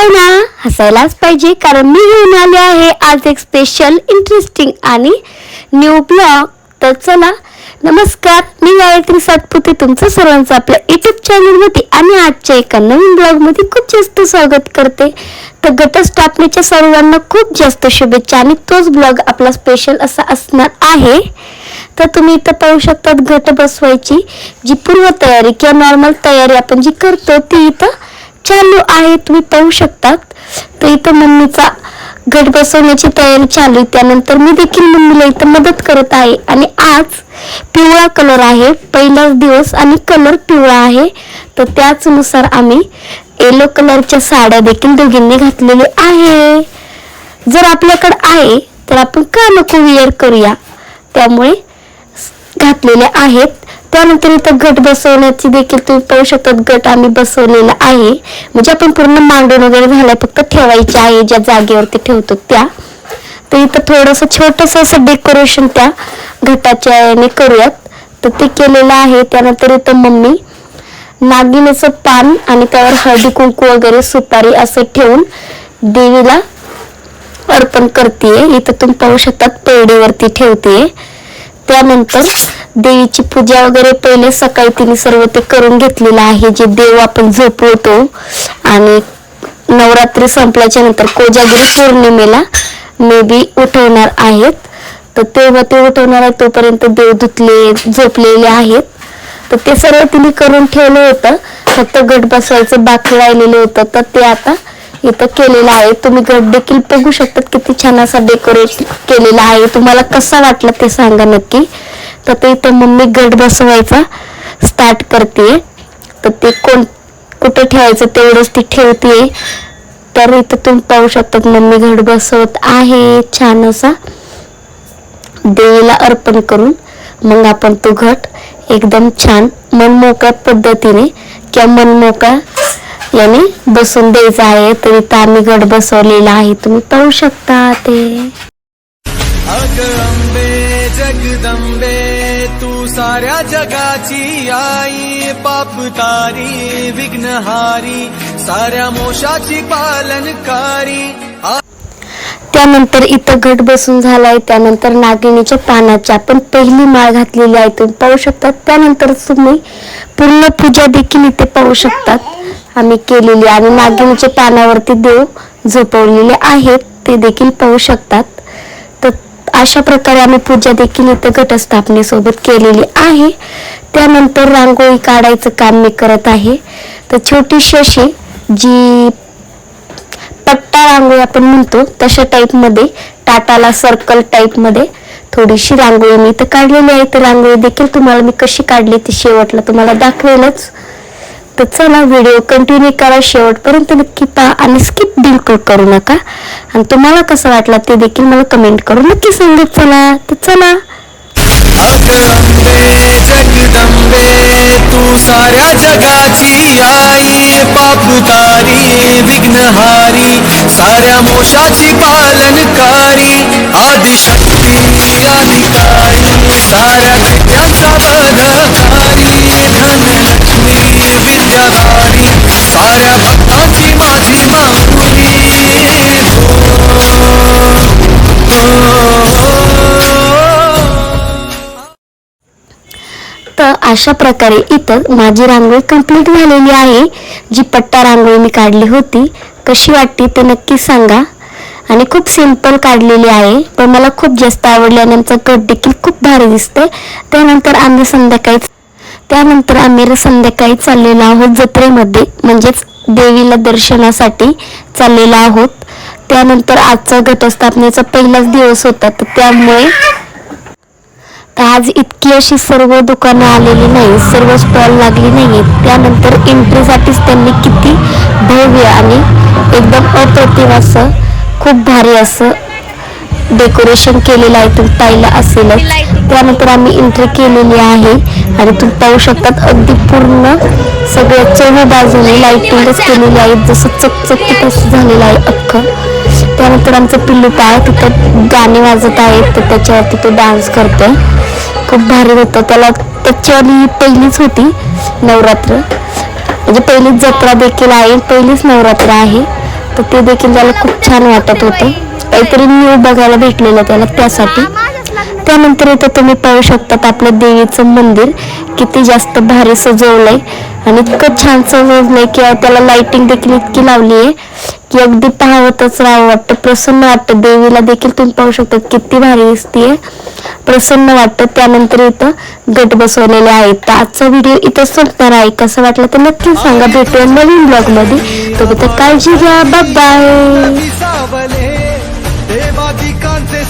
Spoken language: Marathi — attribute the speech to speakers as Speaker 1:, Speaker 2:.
Speaker 1: हसाय ना हसायलाच पाहिजे कारण मी घेऊन आले आहे. आज एक स्पेशल इंटरेस्टिंग आणि न्यू ब्लॉग तर चला नमस्कार. मी गायत्री सातपुते. तुमचं सर्वांचं आपल्या युट्यूब चॅनलमध्ये आणि आजच्या एका नवीन ब्लॉगमध्ये खूप जास्त स्वागत करते. तर घटस्थापनेच्या सर्वांना खूप जास्त शुभेच्छा आणि तोच ब्लॉग आपला स्पेशल असा असणार आहे. तर तुम्ही इथं पाहू शकतात घट बसवायची जी पूर्व तयारी किंवा नॉर्मल तयारी आपण जी करतो ती इथं चालू आहे तुम्ही पाहू शकतात. तर इथं मम्मीचा घट बसवण्याची तयारी चालू आहे. त्यानंतर मी देखील मम्मीला इथं मदत करत आहे. आणि आज पिवळा कलर आहे. पहिलाच दिवस आणि कलर पिवळा आहे. तर त्याचनुसार आम्ही येलो कलरच्या साड्या देखील दोघींनी घातलेल्या आहे. जर आपल्याकडे आहे तर आपण का नको विअर करूया? त्यामुळे घातलेल्या आहेत. त्यानंतर इथं घट बसवण्याची देखील तुम्ही पाहू शकतात गट आम्ही बसवलेला आहे. म्हणजे आपण पूर्ण मांडून वगैरे झालाय फक्त ठेवायची आहे ज्या जागेवरती ठेवतो त्या. तर इथं थोडंसं छोटस असं डेकोरेशन त्या घटाच्या याने करूयात. तर ते केलेलं आहे त्यानंतर इथं मम्मी नागिनेचं पान आणि त्यावर हळदी कुंकू वगैरे सुपारी असं ठेवून देवीला अर्पण करते इथं तुम्ही पाहू शकतात पेढीवरती ठेवते त्यानंतर देवीची पूजा वगैरे पहिले सकाळी तिने सर्व ते करून घेतलेलं आहे जे देव आपण झोपवतो. आणि नवरात्री संपल्याच्या नंतर कोजागिरी पौर्णिमेला मे बी उठवणार आहेत. तर तेव्हा ते उठवणार आहे तोपर्यंत देव धुतले झोपलेले आहेत. तर ते सर्व तिने करून ठेवलं होतं. फक्त गट बसवायचं बाकी राहिलेलं होतं. तर ते आता इथं केलेलं आहे. तुम्ही गट देखील बघू शकतात किती छान असा डेकोरेट केलेला आहे. तुम्हाला कसा वाटला ते सांगा नक्की. तर ते इथं मम्मी गट बसवायचा स्टार्ट करते तर ते कोण कुठे ठेवायचं तेवढंच ती ठेवते तर इथं तुम्ही पाहू शकतात मम्मी घट बसवत आहे छान असा. देवीला अर्पण करून मग आपण तो घट एकदम छान मनमोकळ्या पद्धतीने किंवा मनमोकळ्या याने बसून द्यायचा आहे. तर इथं आम्ही घट बसवलेला आहे. तुम्ही पाहू शकता ते.
Speaker 2: अंबे जगदंबे तू साऱ्या जगाची आई पापतारी विघ्नहारी साऱ्या मोशाची पालनकारी.
Speaker 1: त्यानंतर इथं घट बसून झालाय त्यानंतर नागिणीच्या पानाची आपण पहिली माळ घातलेली आहे तुम्ही पाहू शकतात त्यानंतर तुम्ही पूर्ण पूजा देखील इथे पाहू शकतात आम्ही केलेली आणि नागिणीच्या पानावरती देव झोपवलेले आहेत ते देखील पाहू शकतात. अशा प्रकारे आम्ही पूजा देखील इथं घटस्थापनेसोबत केलेली आहे. त्यानंतर रांगोळी काढायचं काम मी करत आहे. तर छोटीशी अशी जी पट्टा रांगोळी आपण म्हणतो तशा टाईपमध्ये टाटाला सर्कल टाईपमध्ये थोडीशी रांगोळी मी इथं काढलेली आहे. तर रांगोळी देखील तुम्हाला मी कशी काढली ती शेवटला तुम्हाला दाखवेलच. तर चला व्हिडिओ कंटिन्यू करा शेवटपर्यंत. नक्की पहा आणि स्किप बिलकुल करू नका. आणि तुम्हाला कसं वाटलं ते देखील मला कमेंट करून नक्की सांगत चला. तर चला.
Speaker 2: अग जगदंबे तू साऱ्या जगाची आई पापदारी विघ्नहारी साऱ्या मोशाची पालनकारी आदिशक्ती अधिकारी साऱ्या चित्यांचा बलकारी धन
Speaker 1: तर अशा प्रकारे इथं माझी रांगोळी कंप्लीट झालेली आहे. जी पट्टा रांगोळी मी काढली होती कशी वाटते ते नक्की सांगा. आणि खूप सिंपल काढलेली आहे पण मला खूप जास्त आवडली आणि आमचा कट देखील खूप भारी दिसते त्यानंतर आम्ही संध्याकाळी त्यानंतर आम्ही संध्याकाळी चाललेलो आहोत जत्रेमध्ये म्हणजेच देवीला दर्शनासाठी चाललेलो आहोत. त्यानंतर आजचा घटस्थापनेचा पहिलाच दिवस होता तर त्यामुळे आज इतकी अशी सर्व दुकानं आलेली नाही सर्व स्टॉल लागली नाही त्यानंतर एंट्रीसाठीच त्यांनी किती भव्य आणि एकदम अप्रतिम असं खूप भारी असं डेकोरेशन केलेलं आहे तुम्ही पाहिलं असेलच. त्यानंतर आम्ही एंट्री केलेली आहे आणि तुम्ही पाहू शकतात अगदी पूर्ण सगळ्या चौही बाजूने लाईटिंगच केलेली आहे. जसं चकचकीत असं झालेलं आहे अख्खं. त्यानंतर आमचं पिल्लू पाय तिथं गाणे वाजत आहेत तर त्याच्यावरती तो डान्स करतो खूप भारी होतं. त्याला त्याच्यावरली पहिलीच होती नवरात्र. म्हणजे पहिलीच जत्रा देखील आहे पहिलीच नवरात्र आहे. तर ते देखील त्याला खूप छान वाटत होतं. काहीतरी न्यू बघायला भेटलेलं त्याला त्यासाठी. त्यानंतर इथं तुम्ही पाहू शकतात आपलं देवीचं मंदिर. किती जास्त भारी सजवलंय. आणि इतकं छान सजवलंय की त्याला लाइटिंग देखील इतकी लावली आहे की अगदी पाहावतच राहावं वाटतं. प्रसन्न वाटतं. देवीला देखील तुम्ही पाहू शकतात किती भारी दिसतीये. प्रसन्न वाटतं. त्यानंतर इथं गट बसवलेले आहेत. तर आजचा व्हिडिओ इथं संपणार आहे. कसं वाटलं तर नक्की सांगा. भेटूया नवीन ब्लॉगमध्ये. तोपर्यंत काळजी घ्या. बाय